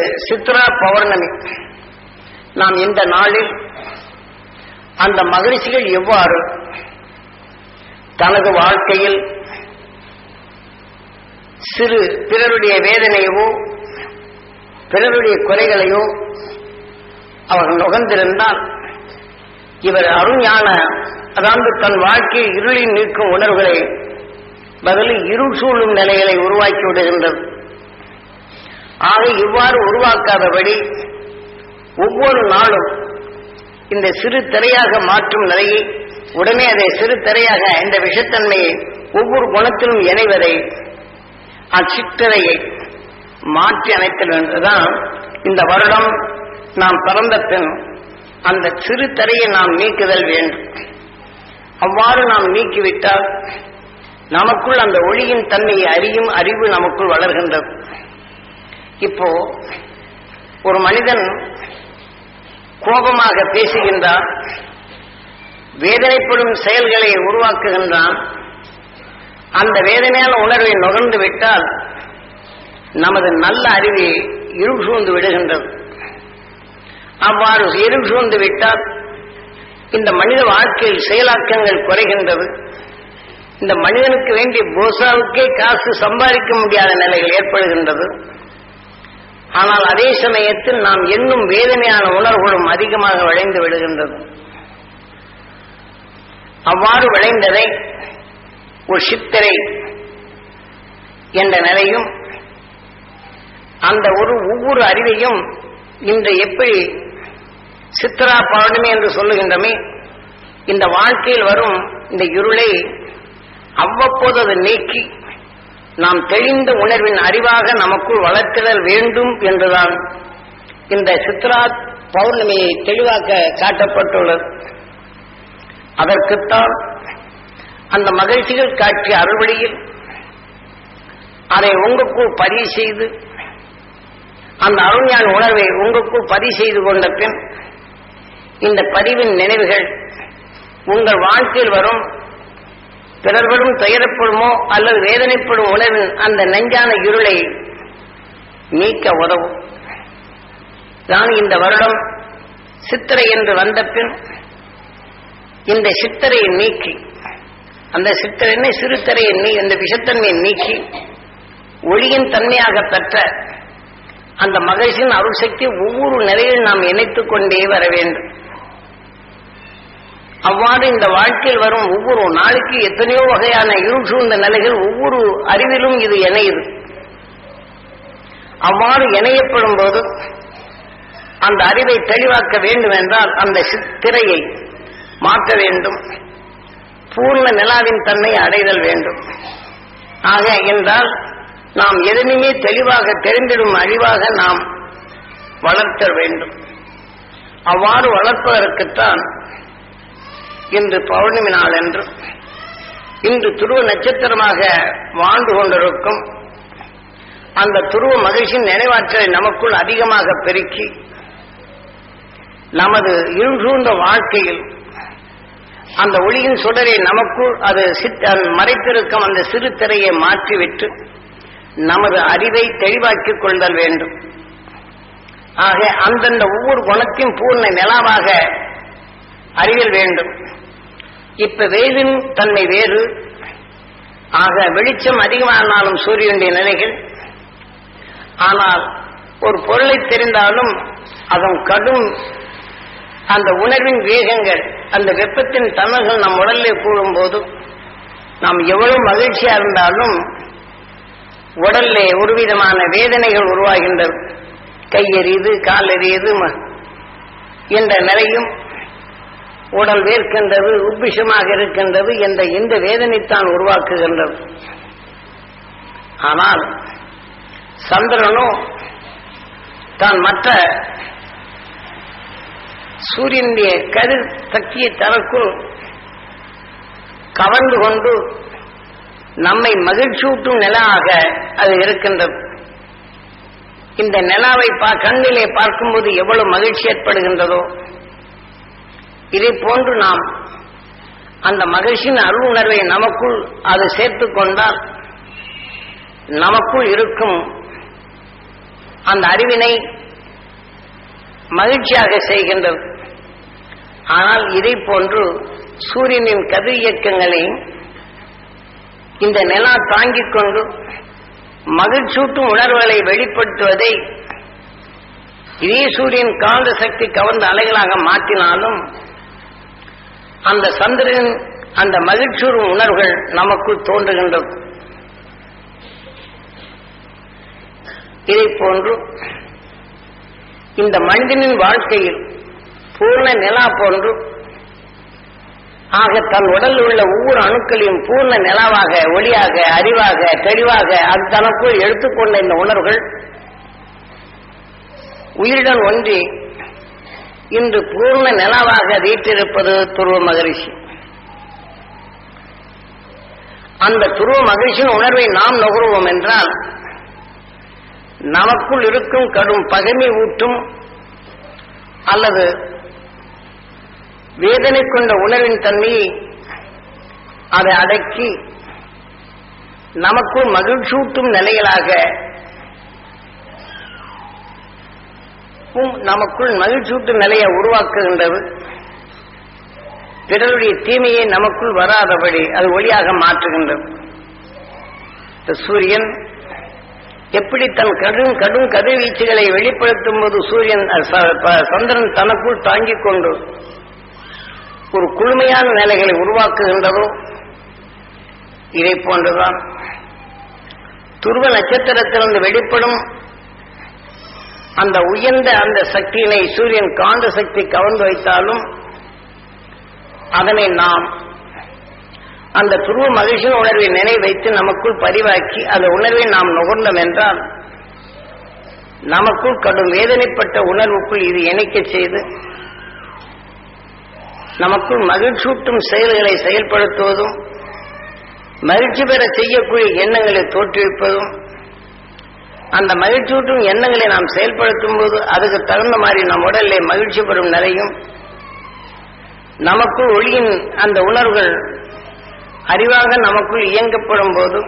சித்ரா பௌர்ணமி. நாம் இந்த நாளில் அந்த மகிழ்ச்சிகள் எவ்வாறு தனது வாழ்க்கையில் சிறு பிறருடைய வேதனையவோ பிறருடைய குறைகளையோ அவர் நுகர்ந்திருந்தால் இவர் அருஞான அதாவது தன் வாழ்க்கையில் இருளில் நிற்கும் உணர்வுகளை பதிலில் இருள் சூழும் நிலைகளை உருவாக்கி விடுகின்றது. ஆக இவ்வாறு உருவாக்காதபடி ஒவ்வொரு நாளும் இந்த சிறு திரையாக மாற்றும் நிலையை உடனே அதை சிறு திரையாக இந்த விஷத்தன்மையை ஒவ்வொரு குணத்திலும் இணைவதை அச்சித்திரையை மாற்றி அமைத்தல் என்றுதான் இந்த வருடம் நாம் பிறந்த பின் அந்த சிறு திரையை நாம் நீக்குதல் வேண்டும். அவ்வாறு நாம் நீக்கிவிட்டால் நமக்குள் அந்த ஒளியின் தன்மையை அறியும் அறிவு நமக்குள் வளர்கின்றது. இப்போ ஒரு மனிதன் கோபமாக பேசுகின்றான் வேதனைப்படும் செயல்களை உருவாக்குகின்றான் அந்த வேதனையான உணர்வை நுகர்ந்து விட்டால் நமது நல்ல அறிவை இருள் சூழ்ந்து விடுகின்றது. அவ்வாறு இருள் சூழ்ந்து விட்டால் இந்த மனித வாழ்க்கையில் செயலாக்கங்கள் குறைகின்றது. இந்த மனிதனுக்கு வேண்டிய போசாவுக்கே காசு சம்பாதிக்க முடியாத நிலைகள் ஏற்படுகின்றது. ஆனால் அதே சமயத்தில் நாம் என்னும் வேதனையான உணர்வுகளும் அதிகமாக விளைந்து விடுகின்றது. அவ்வாறு விளைந்ததை ஒரு சித்திரை என்ற நிலையும் அந்த ஒரு ஒவ்வொரு அறிவையும் இன்று எப்படி சித்திரா பௌர்ணமி என்று சொல்லுகின்றமே இந்த வாழ்க்கையில் வரும் இந்த இருளை அவ்வப்போது அதை நீக்கி நாம் தெளிந்த உணர்வின் அறிவாக நமக்குள் வளர்த்திடல் வேண்டும் என்றுதான் இந்த சித்ரா பௌர்ணமியை தெளிவாக்க காட்டப்பட்டுள்ளது. அதற்குத்தான் அந்த மகிழ்ச்சிகள் காட்சி அறுவழியில் அதை உங்களுக்குள் பதிவு செய்து அந்த அருஞான உணர்வை உங்களுக்குள் பதிவு செய்து கொண்ட பின் இந்த பதிவின் நினைவுகள் உங்கள் வாழ்க்கையில் வரும் பிறர்களும் துயரப்படுமோ அல்லது வேதனைப்படும் உணர்வின் அந்த நெஞ்சான இருளை நீக்க உதவும். நான் இந்த வருடம் சித்திரை என்று வந்த பின் இந்த சித்திரையை நீக்கி அந்த சித்திரை சிறுத்திரையை நீ இந்த விஷத்தன்மையை நீக்கி ஒளியின் தன்மையாக பெற்ற அந்த மகிழ்ச்சியின் அருள் சக்தி ஒவ்வொரு நிலையில் நாம் இணைத்துக் கொண்டே வர வேண்டும். அவ்வாறு இந்த வாழ்க்கையில் வரும் ஒவ்வொரு நாளுக்கு எத்தனையோ வகையான இருள் சூழ்ந்த நிலைகள் ஒவ்வொரு அறிவிலும் இது இணையுது. அவ்வாறு இணையப்படும் போது அந்த அறிவை தெளிவாக்க வேண்டும் என்றால் அந்த திரையை மாற்ற வேண்டும். பூர்ண நிலாவின் தன்மை அடைதல் வேண்டும். ஆக என்றால் நாம் எதனையுமே தெளிவாக தெரிந்திடும் அழிவாக நாம் வளர்த்த வேண்டும். அவ்வாறு வளர்ப்பதற்குத்தான் இன்று பௌர்ணமி நாள் என்று இன்று துருவ நட்சத்திரமாக வாழ்ந்து கொண்டிருக்கும் அந்த துருவ மகிழ்ச்சியின் நினைவாற்றலை நமக்குள் அதிகமாக பெருக்கி நமது இருசூழ்ந்த வாழ்க்கையில் அந்த ஒளியின் சுடரை நமக்குள் அது மறைத்திருக்கும் அந்த சிறு திரையை மாற்றிவிட்டு நமது அறிவை தெளிவாக்கிக் கொள்தல் வேண்டும். ஆக அந்தந்த ஒவ்வொரு குணத்தையும் பூர்ண நிலாவாக அறிதல் வேண்டும். இப்ப வெயிலின் தன்மை வேறு. ஆக வெளிச்சம் அதிகமானாலும் சூரியனுடைய நிலைகள். ஆனால் ஒரு பொருளை தெரிந்தாலும் அதன் கடும் அந்த உணர்வின் வேகங்கள் அந்த வெப்பத்தின் தணல்கள் நம் உடலிலே கூடும்போது நாம் எவ்வளவு மகிழ்ச்சியா இருந்தாலும் உடல்ல ஒரு விதமான வேதனைகள் உருவாகின்றது கையெறியுது கால் எறியுது என்ற நிலையும் உடல் வேர்க்கின்றது உப்பிஷமாக இருக்கின்றது என்ற இந்த வேதனைத்தான் உருவாக்குகின்றது. ஆனால் சந்திரனும் தான் மற்ற சூரியனுடைய கதிர் சக்தியை தனக்குள் கவர்ந்து கொண்டு நம்மை மகிழ்ச்சியூட்டும் நிலாக அது இருக்கின்றது. இந்த நிலாவை கண்ணிலே பார்க்கும்போது எவ்வளவு மகிழ்ச்சி ஏற்படுகின்றதோ இதை போன்று நாம் அந்த மகிழ்ச்சியின் அருள் உணர்வை நமக்குள் அது சேர்த்து கொண்டால் நமக்குள் இருக்கும் அந்த அறிவினை மகிழ்ச்சியாக செய்கின்றது. ஆனால் இதை போன்று சூரியனின் கதிர் இயக்கங்களை இந்த நிலா தாங்கிக் கொண்டு மகிழ்ச்சூட்டும் உணர்வுகளை வெளிப்படுத்துவதை இதே சூரியன் காந்த சக்தி கவர்ந்த அலைகளாக மாற்றினாலும் அந்த சந்திரன் அந்த மகிழ்ச்சியூறும் உணர்வுகள் நமக்குள் தோன்றுகின்றது இதை போன்று இந்த மனிதனின் வாழ்க்கையில் பூர்ண நிலா போன்று ஆக தன் உடலில் உள்ள ஒவ்வொரு அணுக்களையும் பூர்ண நிலாவாக ஒளியாக அறிவாக தெளிவாக அது தனக்குள் எடுத்துக்கொண்ட இந்த உணர்வுகள் உயிருடன் ஒன்றி இன்று பூர்ண நிலவாக வீற்றிருப்பது துருவ மகரிஷி. அந்த துருவ மகிழ்ச்சியின் உணர்வை நாம் நுகருவோம் என்றால் நமக்குள் இருக்கும் கடும் பகைமை ஊட்டும் அல்லது வேதனை கொண்ட உணர்வின் தன்மையை அதை அடக்கி நமக்குள் மகிழ்ச்சூட்டும் நட்பும் நமக்குள் மகிழ்ச்சூட்டு நிலையை உருவாக்குகின்றது. பிறருடைய தீமையை நமக்குள் வராதபடி அது ஒளியாக மாற்றுகின்றது. இந்த சூரியன் எப்படி தன் கடும் கடும் கதிர்வீச்சுகளை வெளிப்படுத்தும் போது சூரியன் சந்திரன் தனக்குள் தாங்கிக் கொண்டு ஒரு குழுமையான நிலைகளை உருவாக்குகின்றதோ இதை போன்றுதான் துருவ நட்சத்திரத்திலிருந்து வெளிப்படும் அந்த உயர்ந்த அந்த சக்தியினை சூரியன் காந்த சக்தி கவர்ந்து வைத்தாலும் அதனை நாம் அந்த துருவ மகிழ்ச்சியின் உணர்வை நினை வைத்து நமக்குள் பதிவாக்கி அந்த உணர்வை நாம் நுகர்ந்தோம் என்றால் நமக்குள் கடும் வேதனைப்பட்ட உணர்வுக்குள் இது இணைக்க செய்து நமக்குள் மகிழ்ச்சூட்டும் செயல்களை செயல்படுத்துவதும் மகிழ்ச்சி பெற செய்யக்கூடிய எண்ணங்களை தோற்றுவிப்பதும் அந்த மகிழ்ச்சியூட்டும் எண்ணங்களை நாம் செயல்படுத்தும் போது அதுக்கு தகுந்த மாதிரி நம் உடலிலே மகிழ்ச்சி பெறும் நிலையும் நமக்குள் ஒளியின் அந்த உணர்வுகள் அறிவாக நமக்குள் இயங்கப்படும் போது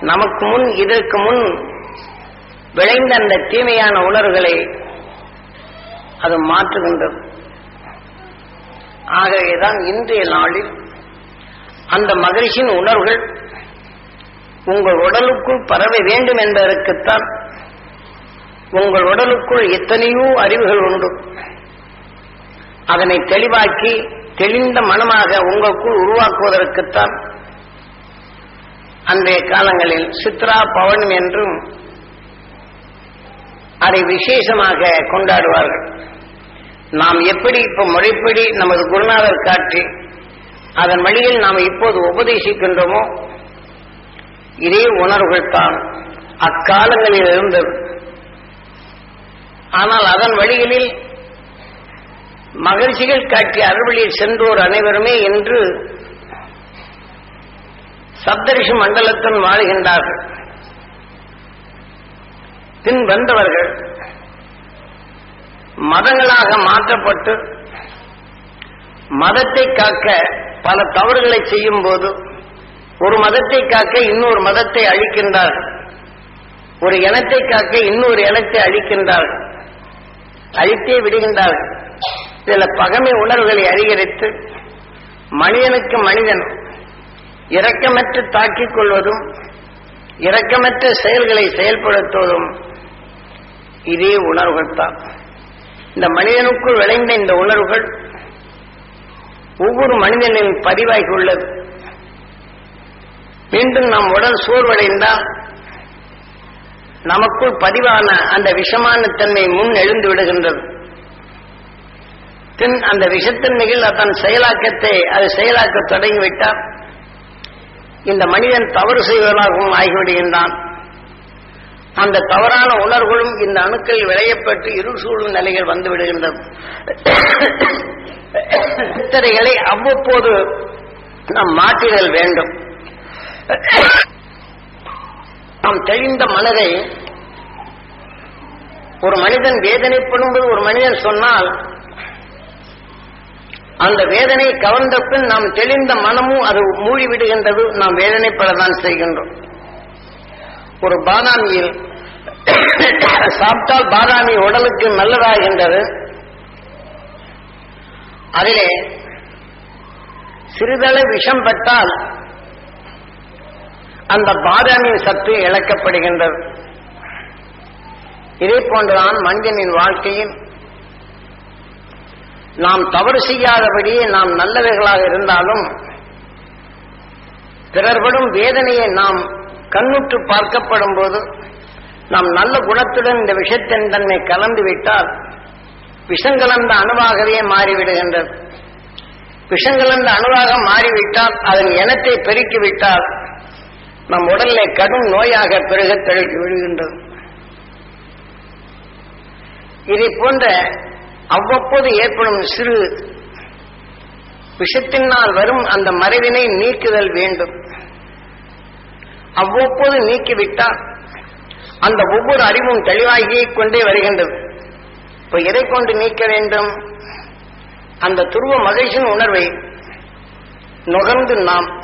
நமக்கு முன் இதற்கு முன் விளைந்த அந்த தீமையான உணர்வுகளை அது மாற்றுகின்றது. ஆகவேதான் இன்றைய நாளில் அந்த மகிழ்ச்சியின் உணர்வுகள் உங்கள் உடலுக்குள் பரவ வேண்டும் என்பதற்குத்தான் உங்கள் உடலுக்குள் எத்தனையோ அறிவுகள் உண்டு. அதனை தெளிவாக்கி தெளிந்த மனமாக உங்களுக்குள் உருவாக்குவதற்குத்தான் அன்றைய காலங்களில் சித்ரா பவன் என்றும் அதை விசேஷமாக கொண்டாடுவார்கள். நாம் எப்படி இப்ப முறைப்படி நமது குருநாதர் காட்டி அதன் வழியில் நாம் இப்போது உபதேசிக்கின்றோமோ இதே உணர்வுகள் தான் அக்காலங்களில் இருந்தது ஆனால் அதன் வழிகளில் மகிழ்ச்சிகள் காட்டிய அறுவழியில் சென்றோர் அனைவருமே இன்று சப்தரிஷி மண்டலத்துடன் வாழ்கின்றார்கள். பின் வந்தவர்கள் மதங்களாக மாற்றப்பட்டு மதத்தை காக்க பல தவறுகளை செய்யும் போது ஒரு மதத்தை காக்க இன்னொரு மதத்தை அழிக்கின்றார்கள் ஒரு இனத்தை காக்க இன்னொரு இனத்தை அழிக்கின்றார்கள் அழித்தே விடுகின்றார்கள் சில பகமை உணர்வுகளை அதிகரித்து மனிதனுக்கு மனிதன் இரக்கமற்று தாக்கிக் கொள்வதும் இரக்கமற்ற செயல்களை செயல்படுத்துவதும் இதே உணர்வுகள் தான் இந்த மனிதனுக்குள் விளைந்த இந்த உணர்வுகள் ஒவ்வொரு மனிதனின் பதிவாகி உள்ளது. மீண்டும் நம் உடல் சோர்வடைந்தால் நமக்குள் பதிவான அந்த விஷமான தன்மை முன் எழுந்து விடுகின்றது. பின் அந்த விஷத்தன்மையில் அதன் செயலாக்கத்தை அது செயலாக்க தொடங்கிவிட்டால் இந்த மனிதன் தவறு செய்வதாகவும் ஆகிவிடுகின்றான். அந்த தவறான உணர்வுகளும் இந்த அணுக்கள் விளையப்பட்டு இருள் சூழும் நிலைகள் வந்து விடுகின்றது. சித்தரைகளை அவ்வப்போது நாம் மாற்றிடல் வேண்டும். நாம் தெளிந்த மனதை ஒரு மனிதன் வேதனைப்படும்போது ஒரு மனிதன் சொன்னால் அந்த வேதனை கவர்ந்த பின் நாம் தெளிந்த மனமும் அது மூழ்கிவிடுகின்றது நாம் வேதனைப்படத்தான் செய்கின்றோம். ஒரு பாதாமியில் சாப்பிட்டால் பாதாமி உடலுக்கு நல்லதாகின்றது. அதிலே சிறிதளவு விஷம் பட்டால் அந்த பாதாமியின் சத்து இழக்கப்படுகின்றது. இதே போன்றுதான் மனிதனின் வாழ்க்கையில் நாம் தவறு செய்யாதபடியே நாம் நல்லவர்களாக இருந்தாலும் பிறர்படும் வேதனையை நாம் கண்ணுற்று பார்க்கப்படும் போது நாம் நல்ல குணத்துடன் இந்த விஷத்தின் தன்மை கலந்து விட்டால் விஷங்கலந்த அணுவாகவே மாறிவிடுகின்றது. விஷங்கலந்த அணுவாக மாறிவிட்டால் அதன் இனத்தை பெருக்கிவிட்டால் நம் உடல்ல கடும் நோயாக பிறகு தழுக்கி விழுகின்றது. இதை போன்ற அவ்வப்போது ஏற்படும் சிறு விஷத்தினால் வரும் அந்த மறைவினை நீக்குதல் வேண்டும். அவ்வப்போது நீக்கிவிட்டால் அந்த ஒவ்வொரு அறிவும் தெளிவாகிக் கொண்டே வருகின்றது. இப்ப எதை கொண்டு நீக்க வேண்டும்? அந்த துருவ மகிழ்ச்சியின் உணர்வை நுகர்ந்து நாம்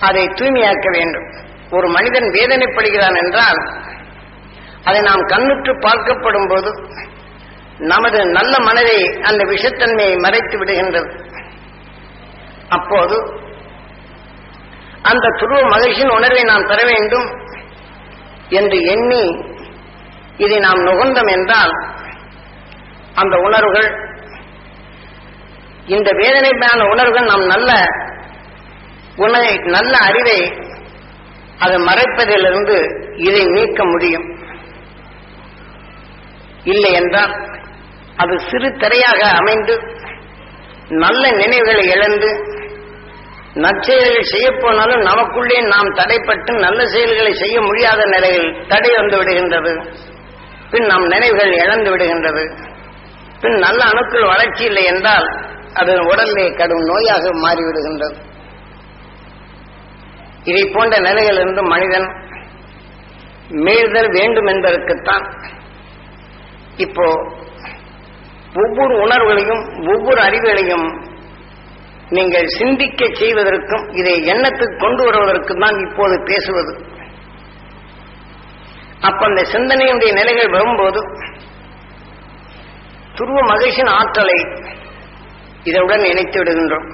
அதை தூய்மையாக்க வேண்டும். ஒரு மனிதன் வேதனைப்படுகிறான் என்றால் அதை நாம் கண்ணுற்று பார்க்கப்படும் போது நமது நல்ல மனதை அந்த விஷத்தன்மையை மறைத்து விடுகின்றது. அப்போது அந்த துருவ மகிழ்ச்சியின் உணர்வை நாம் பெற வேண்டும் என்று எண்ணி இதை நாம் நுகர்ந்தோம் என்றால் அந்த உணர்வுகள் இந்த வேதனையான உணர்வுகள் நாம் நல்ல உன்னை நல்ல அறிவை அதை மறைப்பதிலிருந்து இதை நீக்க முடியும். இல்லை என்றால் அது சிறு திரையாக அமைந்து நல்ல நினைவுகளை இழந்து நற்செயல்களை செய்ய போனாலும் நமக்குள்ளே நாம் தடைப்பட்டு நல்ல செயல்களை செய்ய முடியாத நிலையில் தடை வந்து விடுகின்றது. பின் நம் நினைவுகள் இழந்து விடுகின்றது. பின் நல்ல அணுக்கள் வளர்ச்சி இல்லை என்றால் அது உடலிலே கடும் நோயாக மாறிவிடுகின்றது. இதை போன்ற நிலையிலிருந்து மனிதன் மீழ்தல் வேண்டும் என்பதற்குத்தான் இப்போ ஒவ்வொரு உணர்வுகளையும் ஒவ்வொரு அறிவுகளையும் நீங்கள் சிந்திக்க செய்வதற்கும் இதை எண்ணத்துக்கு கொண்டு வருவதற்கும் தான் இப்போது பேசுவது. அப்ப அந்த சிந்தனையுடைய நிலைகள் வரும்போது துருவ மகிழ்ச்சியின் ஆற்றலை இதனுடன் இணைத்து விடுகின்றோம்.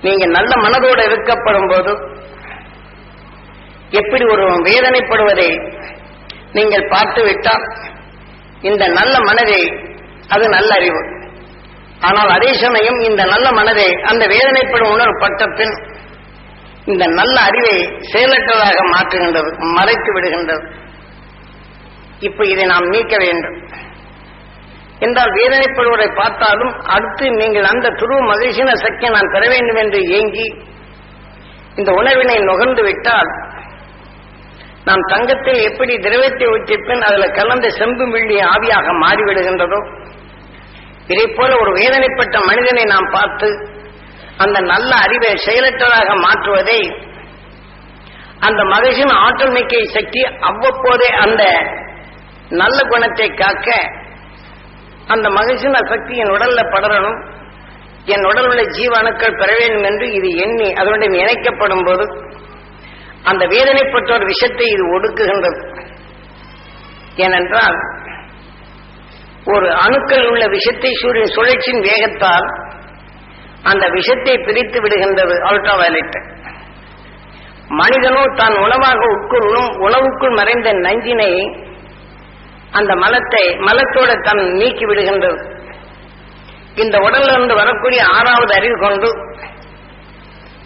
நீங்க நல்ல மனதோடு இருக்கப்படும் போது எப்படி ஒரு வேதனைப்படுவதை நீங்கள் பார்த்து விட்டால் இந்த நல்ல மனதை அது நல்ல அறிவு. ஆனால் அதே சமயம் இந்த நல்ல மனதை அந்த வேதனைப்படும் உணர்வு பட்ட பின் இந்த நல்ல அறிவை செயலற்றதாக மாற்றுகின்றது மறைத்து விடுகின்றது. இப்ப இதை நாம் நீக்க வேண்டும். என்றால் வேதனைப்படுவதை பார்த்தாலும் அடுத்து நீங்கள் அந்த துருவ மகிழ்ச்சின சக்தியை நான் பெற வேண்டும் என்று ஏங்கி இந்த உணவினை நுகர்ந்து விட்டால் நாம் தங்கத்தில் எப்படி திரவத்தை ஊற்றிய அதில் கலந்த செம்பு மில்லி ஆவியாக மாறிவிடுகின்றதோ இதை போல ஒரு வேதனைப்பட்ட மனிதனை நாம் பார்த்து அந்த நல்ல அறிவை செயலற்றதாக மாற்றுவதை அந்த மகிழ்ச்சியின் ஆற்றல் மிக்க சக்தி அவ்வப்போதே அந்த நல்ல குணத்தை காக்க அந்த மகிழ்ச்சியின் சக்தி என் உடல்ல படரணும். என் உடல் உள்ள ஜீவ அணுக்கள் பெற வேண்டும் என்று இது எண்ணி அதனுடன் இணைக்கப்படும் போது அந்த வேதனைப்பட்டோர் விஷத்தை இது ஒடுக்குகின்றது. ஏனென்றால் ஒரு அணுக்கள் உள்ள விஷத்தை சூரியன் சுழற்சியின் வேகத்தால் அந்த விஷத்தை பிரித்து விடுகின்றது அல்ட்ரா வயலட் மனிதனோ தான் உணவாக உட்கொள்ளும் உணவுக்குள் மறைந்த நஞ்சினை அந்த மலத்தை மலத்தோட தன் நீக்கி விடுகின்றது. இந்த உடல்ல இருந்து வரக்கூடிய ஆறாவது அறிவு கொண்டு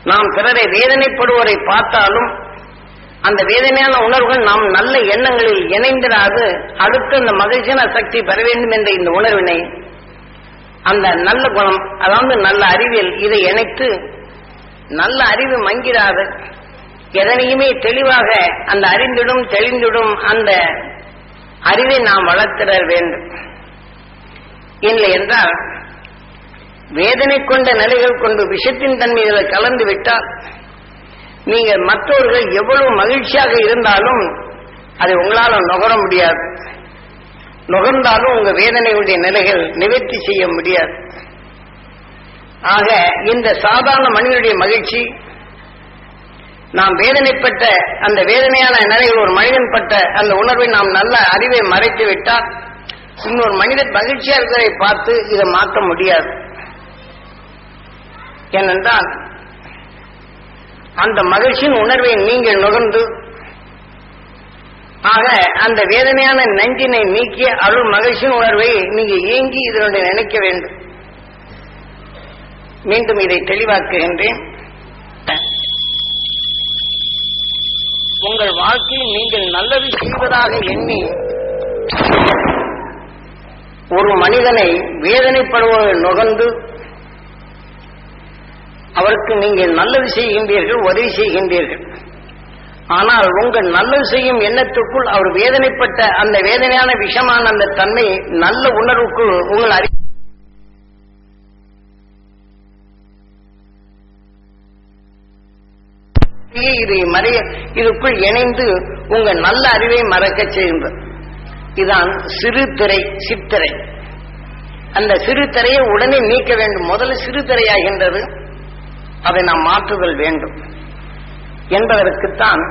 நாம் பிறரை வேதனைப்படுவோரை பார்த்தாலும் அந்த வேதனையான உணர்வுகள் நாம் நல்ல எண்ணங்களில் இணைந்திராது அடுத்து அந்த மகிழ்ச்சியான சக்தி பெற வேண்டும் என்ற இந்த உணர்வினை அந்த நல்ல குணம் அதாவது நல்ல அறிவியல் இதை இணைத்து நல்ல அறிவு மங்கிராது. எதனையுமே தெளிவாக அந்த அறிந்திடும் தெளிந்திடும் அந்த அறிவை நாம் வளர்த்திட வேண்டும். இல்லை என்றால் வேதனை கொண்ட நிலைகள் கொண்டு விஷத்தின் தன்மைகளை கலந்து விட்டால் நீங்கள் மற்றவர்கள் எவ்வளவு மகிழ்ச்சியாக இருந்தாலும் அதை உங்களால் நுகர முடியாது. நுகர்ந்தாலும் உங்க வேதனையுடைய நிலைகள் நிவர்த்தி செய்ய முடியாது. ஆக இந்த சாதாரண மனிதனுடைய மகிழ்ச்சி நாம் வேதனைப்பட்ட அந்த வேதனையான நிலையில் ஒரு மனிதன் பட்ட அந்த உணர்வை நாம் நல்ல அறிவை மறைத்து விட்டால் இன்னொரு மனிதன் மகிழ்ச்சியா இருக்கிறதை பார்த்து இதை மாற்ற முடியாது. ஏனென்றால் அந்த மகிழ்ச்சியின் உணர்வை நீங்கள் நுகர்ந்து ஆக அந்த வேதனையான நஞ்சினை நீக்கிய அருள் மகிழ்ச்சியின் உணர்வை நீங்க ஏங்கி இதனுடைய நினைக்க வேண்டும். மீண்டும் இதை தெளிவாக்குகின்றேன். உங்கள் வாழ்க்கையில் நீங்கள் நல்லது செய்வதாக எண்ணி ஒரு மனிதனை வேதனைப்படுவதை நுகர்ந்து அவருக்கு நீங்கள் நல்லது செய்கின்றீர்கள் உதவி செய்கின்றீர்கள். ஆனால் உங்கள் நல்லது செய்யும் எண்ணத்துக்குள் அவர் வேதனைப்பட்ட அந்த வேதனையான விஷமான அந்த தன்மை நல்ல உணர்வுக்குள் உங்கள் அறி இதை மறைய இதுக்குள் இணைந்து உங்க நல்ல அறிவை மறக்க செய்கின்றது இதான் சிறு திரை சித்திரை. அந்த சிறு திரையை உடனே நீக்க வேண்டும். முதல்ல சிறு திரையாகின்றது. அதை நாம் மாற்றுதல் வேண்டும். என்பதற்குத்தான்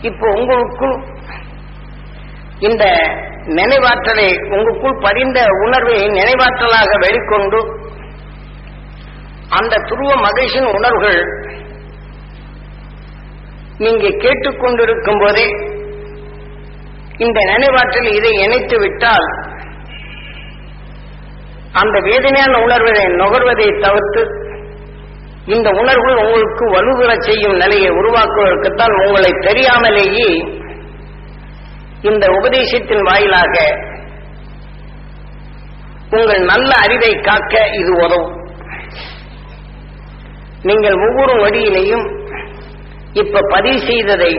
இப்போ உங்களுக்குள் இந்த நினைவாற்றலை உங்களுக்குள் பதிந்த உணர்வை நினைவாற்றலாக வெளிக்கொண்டு அந்த துருவ மகிழ்ச்சியின் உணர்வுகள் நீங்க கேட்டுக்கொண்டிருக்கும் போதே இந்த நினைவாற்றல் இதை இணைத்து விட்டால் அந்த வேதனையான உணர்வதை நுகர்வதை தவிர்த்து இந்த உணர்வு உங்களுக்கு வலுதுற செய்யும் நிலையை உருவாக்குவதற்குத்தான் உங்களை தெரியாமலேயே இந்த உபதேசத்தின் வாயிலாக உங்கள் நல்ல அறிவை காக்க இது உதவும். நீங்கள் ஒவ்வொரு வழியிலையும் இப்ப பதிவு செய்ததை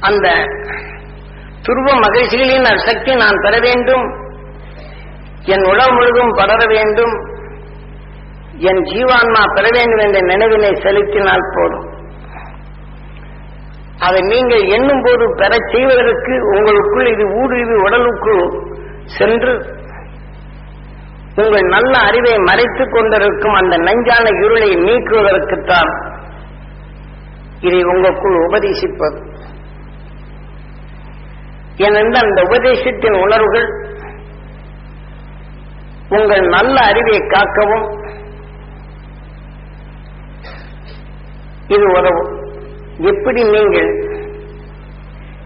அந்த துருவ மகிழ்ச்சிகளின் சக்தி நான் பெற வேண்டும். என் உடல் முழுதும் படர வேண்டும். என் ஜீவான்மா பெற வேண்டும் என்ற நினைவினை செலுத்தினால் போதும். அதை நீங்கள் எண்ணும் போது பெறச் செய்வதற்கு உங்களுக்குள் இது ஊடுருவி உடலுக்குள் சென்று உங்கள் நல்ல அறிவை மறைத்துக் கொண்டிருக்கும் அந்த நஞ்சான இருளை நீக்குவதற்குத்தான் இதை உங்களுக்குள் உபதேசிப்பது. ஏனென்று அந்த உபதேசத்தின் உணர்வுகள் உங்கள் நல்ல அறிவை காக்கவும் இது உதவும். எப்படி நீங்கள்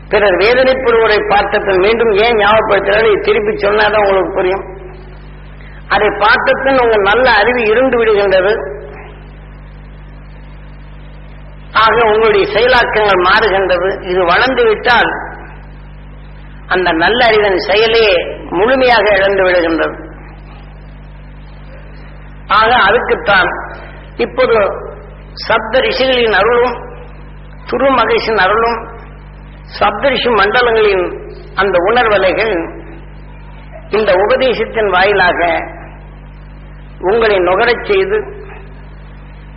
பிறர் வேதனைப்படுவோரை பார்த்ததும் மீண்டும் ஏன் ஞாபகப்படுத்துகிறார்கள்? திருப்பி சொன்னாதான் உங்களுக்கு புரியும். அதை பார்த்தபின் உங்கள் நல்ல அறிவு இருந்து விடுகின்றது ஆக உங்களுடைய செயலாக்கங்கள் மாறுகின்றது. இது வளர்ந்து விட்டால் அந்த நல்ல அறிவின் செயலே முழுமையாக இழந்து விடுகின்றது. ஆக அதுக்குத்தான் இப்போது சப்த ரிஷிகளின் அருளும் துரு மகேஷின் அருளும் சப்தரிஷி மண்டலங்களின் அந்த உணர்வலைகள் இந்த உபதேசத்தின் வாயிலாக உங்களை நுகரச் செய்து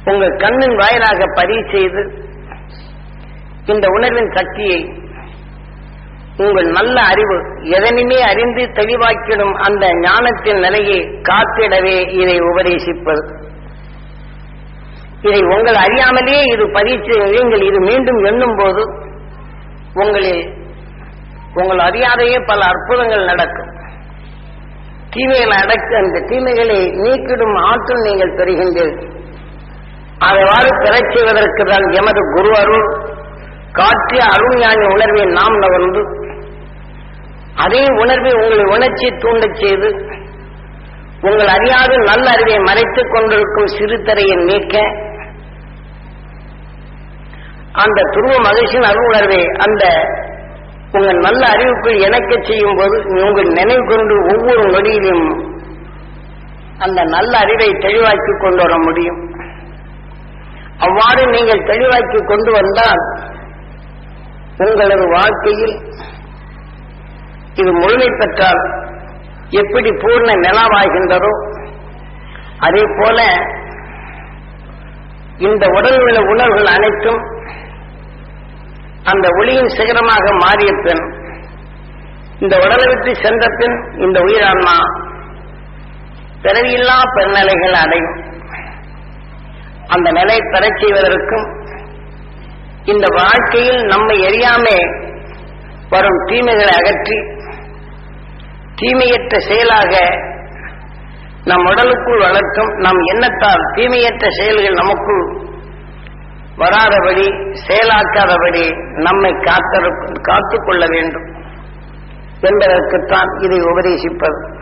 உங்கள் கண்ணின் வாயிலாக பதிவு செய்து இந்த உணர்வின் சக்தியை உங்கள் நல்ல அறிவு எதனுமே அறிந்து தெளிவாக்கிடும் அந்த ஞானத்தின் நிலையை காத்திடவே இதை உபதேசிப்பது. இதை உங்கள் அறியாமலேயே இது பரீட்சை நீங்கள் இது மீண்டும் எண்ணும் போது உங்களில் உங்கள் அறியாதையே பல அற்புதங்கள் நடக்கும். தீமைகளை அடக்க அந்த தீமைகளை நீக்கிடும் ஆற்றல் நீங்கள் பெறுகின்றீர்கள். அவ்வாறு பெறச் செய்வதற்கு தான் எமது குரு அருள். காற்றிய அருள்ஞானி உணர்வை நாம் நகர்ந்து அதே உணர்வை உங்களை உணர்ச்சி தூண்டச் செய்து உங்கள் அறியாத நல்ல அறிவை மறைத்துக் கொண்டிருக்கும் சிறுதரையை நீக்க அந்த துருவ மகிழ்ச்சியின் அருள் உணர்வை அந்த உங்கள் நல்ல அறிவுக்குள் இணைக்க செய்யும் போது உங்கள் நினைவு கொண்டு ஒவ்வொரு நொடியிலும் அந்த நல்ல அறிவை தெளிவாக்கி கொண்டு வர முடியும். அவ்வாறு நீங்கள் தெளிவாக்கி கொண்டு வந்தால் உங்களது வாழ்க்கையில் இது முழுமை பெற்றால் எப்படி பூர்ண நிலவாகின்றதோ அதே போல இந்த உடல் உள்ள உணர்வுகள் அனைத்தும் அந்த ஒளியின் சிகரமாக மாறிய பின் இந்த உடலை விட்டு சென்ற பின் இந்த உயிரான்மா பிறவியில்லா பெருநிலைகள் அடையும். அந்த நிலை பெறச் செய்வதற்கும் இந்த வாழ்க்கையில் நம்மை எரியாமே வரும் தீமைகளை அகற்றி தீமையற்ற செயலாக நம் உடலுக்குள் வளர்க்கும் நம் எண்ணத்தால் தீமையற்ற செயல்கள் நமக்குள் வராதபடி செயலாக்காதபடி நம்மை காத்து காத்துக் கொள்ள வேண்டும் என்பதற்குத்தான் இதை உபதேசிப்பது.